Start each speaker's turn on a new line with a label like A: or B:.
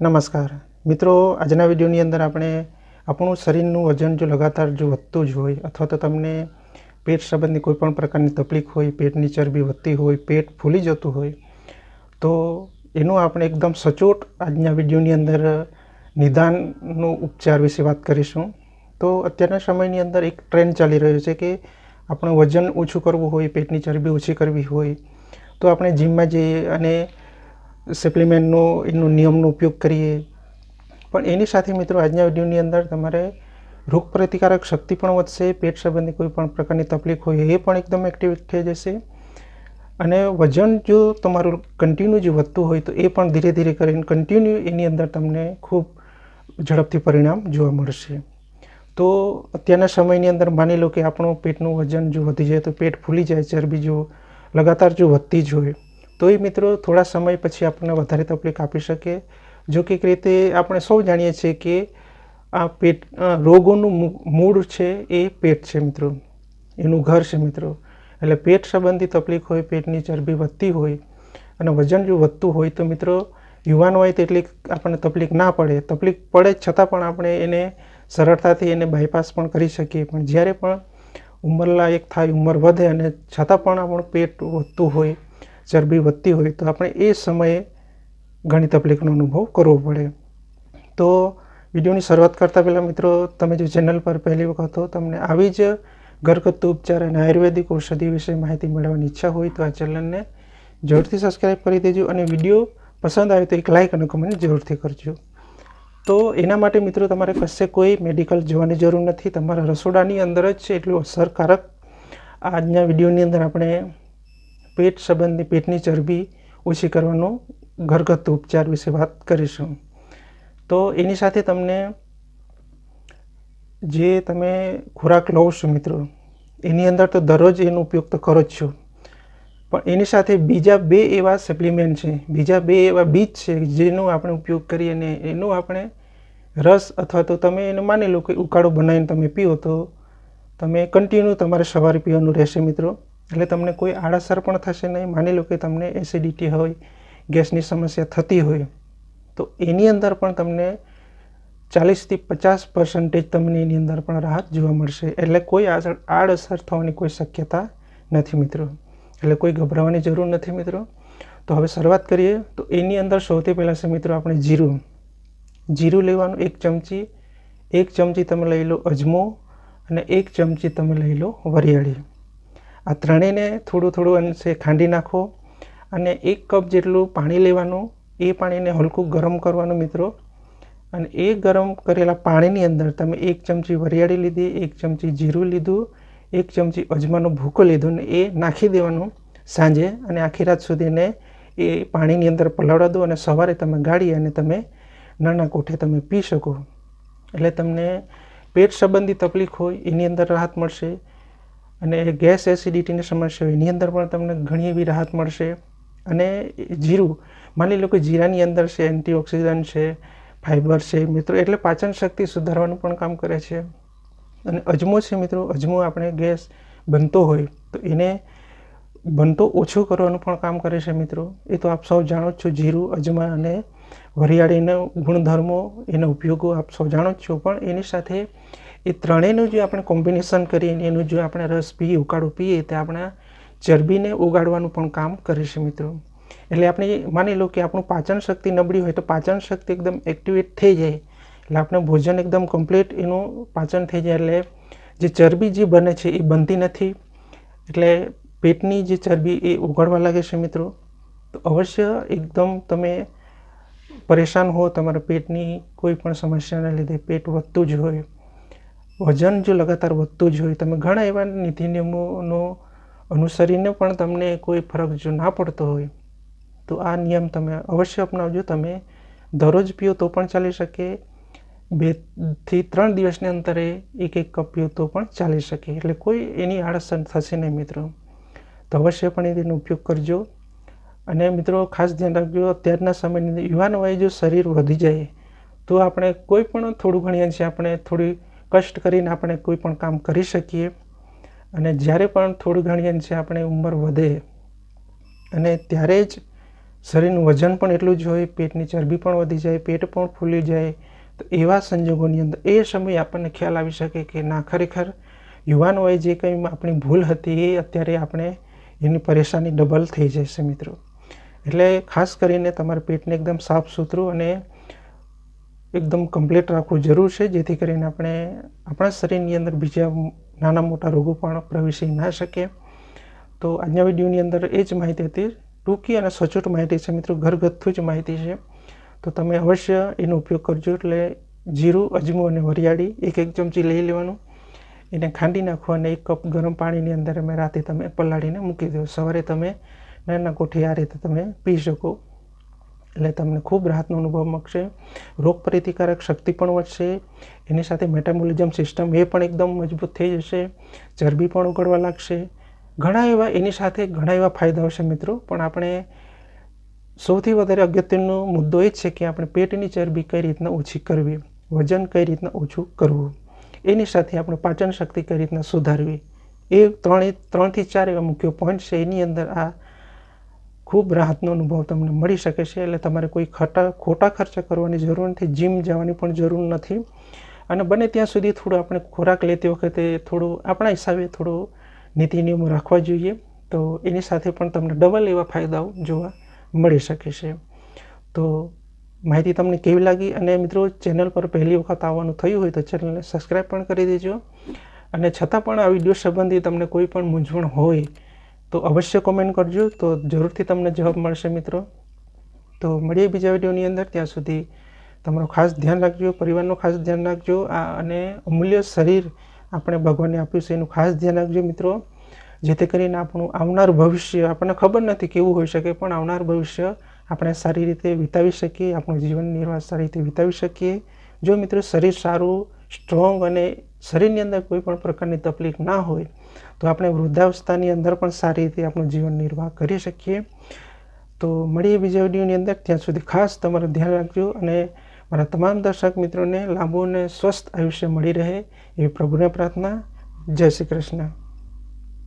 A: નમસ્કાર. મિત્રો, આજના વિડીયોની અંદર આપણે આપણું શરીરનું વજન જો લગાતાર જો વધતું જ હોય અથવા તો તમને પેટ સંબંધની કોઈપણ પ્રકારની તકલીફ હોય પેટની ચરબી વધતી હોય, પેટ ફૂલી જતું હોય, તો એનું આપણે એકદમ સચોટ આજના વિડીયોની અંદર નિદાનનો ઉપચાર વિશે વાત કરીશું. તો અત્યારના સમયની અંદર એક ટ્રેન્ડ ચાલી રહ્યો છે કે આપણે વજન ઓછું કરવું હોય, પેટની ચરબી ઓછી કરવી હોય, તો આપણે જીમમાં જઈએ અને સપ્લિમેન્ટનો એનો નિયમનો ઉપયોગ કરીએ. પણ એની સાથે મિત્રો, આજના વિડીયોની અંદર તમારે રોગ પ્રતિકારક શક્તિ પણ વધશે, પેટ સંબંધી કોઈ પણ પ્રકારની તકલીફ હોય, એ પણ એકદમ એક્ટિવેટ થઈ જશે. અને વજન જો તમારું કન્ટિન્યુ જે વધતું હોય, તો એ પણ ધીરે ધીરે કરીને કન્ટિન્યુ એની અંદર તમને ખૂબ ઝડપથી પરિણામ જોવા મળશે. તો અત્યારના સમયની અંદર માની લો કે આપણું પેટનું વજન જો વધી જાય, તો પેટ ફૂલી જાય, ચરબી જો લગાતાર જો વધતી જ હોય તો એ મિત્રો, થોડા સમય પછી આપણને વધારે તકલીફ આપી શકે. જો કે એક રીતે આપણે સૌ જાણીએ છીએ કે આ પેટ રોગોનું મૂળ છે એ પેટ છે મિત્રો. એનું ઘર છે મિત્રો. એટલે પેટ સંબંધી તકલીફ હોય, પેટની ચરબી વધતી હોય અને વજન જો વધતું હોય તો મિત્રો યુવાન હોય તેટલી આપણને તકલીફ ના પડે. તકલીફ પડે છતાં પણ આપણે એને સરળતાથી એને બાયપાસ પણ કરી શકીએ. પણ જ્યારે પણ ઉંમરલાયક થાય, ઉંમર વધે અને છતાં પણ આપણું પેટ વધતું હોય ચરબી વધતી હોય તો આપણે એ સમયે ઘણી તકલીફનો અનુભવ કરવો પડે. તો વિડીયોની શરૂઆત કરતાં પહેલાં મિત્રો, તમે જો ચેનલ પર પહેલી વખત હો, તમને આવી જ ઘરગથ્થુ ઉપચાર અને આયુર્વેદિક ઔષધિ વિશે માહિતી મેળવવાની ઈચ્છા હોય તો આ ચેનલને જરૂરથી સબસ્ક્રાઈબ કરી દેજો અને વીડિયો પસંદ આવે તો એક લાઇક અને કમેન્ટ જરૂરથી કરજો. તો એના માટે મિત્રો, તમારે કશે કોઈ મેડિકલ જવાની જરૂર નથી. તમારા રસોડાની અંદર જ એટલું અસરકારક આજના વિડીયોની અંદર આપણે પેટ સંબંધી પેટની ચરબી ઓછી કરવાનો ઘરગથ્થુ ઉપચાર વિશે વાત કરીશું. તો એની સાથે તમને જે તમે ખોરાક લો છો મિત્રો, એની અંદર તો દરરોજ એનો ઉપયોગ તો કરો જ છો. પણ એની સાથે બીજા બે એવા સપ્લિમેન્ટ છે, બીજા બે એવા બીજ છે જેનો આપણે ઉપયોગ કરીએ અને એનો આપણે રસ અથવા તો તમે એને માની લો કે ઉકાળો બનાવીને તમે પીઓ તો તમે કન્ટિન્યુ તમારે સવારે પીવાનું રહેશે મિત્રો. એટલે તમને કોઈ આડઅસર પણ થશે નહીં. માની લો કે તમને એસિડિટી હોય, ગેસની સમસ્યા થતી હોય, તો એની અંદર પણ તમને ચાલીસથી પચાસ પર્સન્ટેજ તમને એની અંદર પણ રાહત જોવા મળશે. એટલે કોઈ આડ- આડઅસર થવાની કોઈ શક્યતા નથી મિત્રો. એટલે કોઈ ગભરાવાની જરૂર નથી મિત્રો. તો હવે શરૂઆત કરીએ. તો એની અંદર સૌથી પહેલાં છે મિત્રો આપણે જીરું. જીરું લેવાનું એક ચમચી એક ચમચી તમે લઈ લો અજમો અને એક ચમચી તમે લઈ લો વરિયાળી. આ ત્રણેયને થોડું થોડું અંશે ખાંડી નાખો અને એક કપ જેટલું પાણી લેવાનું, એ પાણીને હલકું ગરમ કરવાનું મિત્રો. અને એ ગરમ કરેલા પાણીની અંદર તમે એક ચમચી વરિયાળી લીધી, એક ચમચી જીરું લીધું, એક ચમચી અજમાનો ભૂકો લીધો ને એ નાખી દેવાનું સાંજે. અને આખી રાત સુધીને એ પાણીની અંદર પલાવડા દો અને સવારે તમે ગાળી અને તમે નાના કોઠે તમે પી શકો. એટલે તમને પેટ સંબંધી તકલીફ હોય, એની અંદર રાહત મળશે. અને ગેસ એસિડિટીની સમસ્યા હોય, એની અંદર પણ તમને ઘણી એવી રાહત મળશે. અને જીરું, માની લો કે જીરાની અંદર છે, એન્ટીઓક્સિડન્ટ છે ફાઇબર છે, મિત્રો, એટલે પાચન શક્તિ સુધારવાનું પણ કામ કરે છે. અને અજમો છે, મિત્રો, અજમો આપણે ગેસ બનતો હોય, તો એને બનતો ઓછો કરવાનું પણ કામ કરે છે, મિત્રો. એ તો આપ સૌ જાણો જ છો, જીરું, અજમા અને વરિયાળીના ગુણધર્મો એના ઉપયોગો આપ સૌ જાણો જ છો, પણ એની સાથે એ ત્રણેયનું જે આપણે કોમ્બિનેશન કરીને એનું જો આપણે રસ પીએ, ઉકાળો પીએ, તે આપણા ચરબીને ઉગાડવાનું પણ કામ કરે છે મિત્રો. એટલે આપણે માની લો કે આપણું પાચન શક્તિ નબળી હોય તો પાચન શક્તિ એકદમ એક્ટિવેટ થઈ જાય. એટલે આપણે ભોજન એકદમ કમ્પ્લીટ એનું પાચન થઈ જાય. એટલે જે ચરબી જે બને છે એ બનતી નથી. એટલે પેટની જે ચરબી એ ઉગાડવા લાગે છે મિત્રો. તો અવશ્ય એકદમ તમે પરેશાન હો, તમારા પેટની કોઈ પણ સમસ્યાના લીધે પેટ વધતું જ હોય. વજન જો લગાતાર વધતું જ હોય, તમે ઘણા એવા નીતિ નિયમોનો અનુસરીને પણ તમને કોઈ ફરક જો ના પડતો હોય, તો આ નિયમ તમે અવશ્ય અપનાવજો. તમે દરરોજ પીઓ તો પણ ચાલી શકે બેથી ત્રણ દિવસની અંતરે એક એક કપ પીઓ તો પણ ચાલી શકે. એટલે કોઈ એની આડઅસર થશે નહીં મિત્રો. તો અવશ્ય પણ તેનો ઉપયોગ કરજો. અને મિત્રો ખાસ ધ્યાન રાખજો, અત્યારના સમયની યુવાન વયે જો શરીર વધી જાય, તો આપણે કોઈ પણ થોડું ઘણી અંશે આપણે થોડી કષ્ટ કરીને આપણે કોઈ પણ કામ કરી શકીએ. અને જ્યારે પણ થોડી ઘણી છે, આપણે ઉંમર વધે અને ત્યારે જ શરીરનું વજન પણ એટલું જ હોય, પેટની ચરબી પણ વધી જાય, પેટ પણ ફૂલી જાય, તો એવા સંજોગોની અંદર એ સમયે આપણને ખ્યાલ આવી શકે કે ના, ખરેખર યુવાન વયે જે કંઈ આપણી ભૂલ હતી એ અત્યારે આપણે એની પરેશાની ડબલ થઈ જશે મિત્રો. એટલે ખાસ કરીને તમારા પેટને એકદમ સાફ સુથરું અને એકદમ કમ્પ્લીટ રાખવું જરૂર છે, જેથી કરીને આપણે આપણા શરીરની અંદર બીજા નાના મોટા રોગો પણ પ્રવેશી ના શકે. તો આજના વિડીયોની અંદર એ જ માહિતી હતી, ટૂંકી અને સચોટ માહિતી છે મિત્રો, ઘરગથ્થુ જ માહિતી છે. તો તમે અવશ્ય એનો ઉપયોગ કરજો, એટલે જીરું, અજમો અને વરિયાળી એક એક ચમચી લઈ લેવાનું. એને ખાંડી નાખો અને એક કપ ગરમ પાણીની અંદર અમે રાતે તમે પલાળીને મૂકી દો. સવારે તમે નાના કોઠી આ રીતે તમે પી શકો. એટલે તમને ખૂબ રાહતનો અનુભવ મળશે. રોગ પ્રતિકારક શક્તિ પણ વધશે. એની સાથે મેટાબોલિઝમ સિસ્ટમ એ પણ એકદમ મજબૂત થઈ જશે. ચરબી પણ ઉગડવા લાગશે. ઘણા એવા એની સાથે ઘણા એવા ફાયદાઓ છે મિત્રો, પણ આપણે સૌથી વધારે અગત્યનો મુદ્દો એ જ છે કે આપણે પેટની ચરબી કઈ રીતના ઓછી કરવી, વજન કઈ રીતના ઓછું કરવું, એની સાથે આપણે પાચન શક્તિ કઈ રીતના સુધારવી. એ ત્રણે, ત્રણથી ચાર એવા મુખ્ય પોઈન્ટ છે. એની અંદર આ ખૂબ રાહતનો અનુભવ તમને મળી શકે છે એટલે તમારે કોઈ ખોટા ખોટા ખર્ચા કરવાની જરૂર નથી, જીમ જવાની પણ જરૂર નથી. અને બને ત્યાં સુધી થોડું આપણે ખોરાક લેતી વખતે થોડું આપણા હિસાબે થોડું નીતિ નિયમો રાખવા જોઈએ. તો એની સાથે પણ તમને ડબલ એવા ફાયદાઓ જોવા મળી શકે છે. તો માહિતી તમને કેવી લાગી? અને મિત્રો, ચેનલ પર પહેલી વખત આવવાનું થયું હોય તો ચેનલને સબસ્ક્રાઈબ પણ કરી દેજો. અને છતાં પણ આ વીડિયો સંબંધી તમને કોઈ પણ મૂંઝવણ હોય તો અવશ્ય કોમેન્ટ કરજો. તો જરૂરથી તમને જવાબ મળશે મિત્રો. તો મળીએ બીજા વિડીયોની અંદર. ત્યાં સુધી તમારું ખાસ ધ્યાન રાખજો, પરિવારનું ખાસ ધ્યાન રાખજો. આ અને અમૂલ્ય શરીર આપણે ભગવાને આપ્યું છે એનું ખાસ ધ્યાન રાખજો મિત્રો. જેથી કરીને આપણું આવનાર ભવિષ્ય, આપણને ખબર નથી કેવું હોઈ શકે, પણ આવનાર ભવિષ્ય આપણે સારી રીતે વિતાવી શકીએ, આપણું જીવન નિર્વાહ સારી રીતે વિતાવી શકીએ. જો મિત્રો શરીર સારું સ્ટ્રોંગ અને શરીરની અંદર કોઈ પણ પ્રકારની તકલીફ ના હોય તો આપણે વૃદ્ધાવસ્થાની અંદર પણ સારી રીતે આપણું જીવન નિર્વાહ કરી શકીએ. તો મળીએ બીજા વિડીયોની અંદર. ત્યાં સુધી ખાસ તમારું ધ્યાન રાખજો અને મારા તમામ દર્શક મિત્રોને લાંબુ અને સ્વસ્થ આયુષ્ય મળી રહે એવી પ્રભુને પ્રાર્થના. જય શ્રી કૃષ્ણ.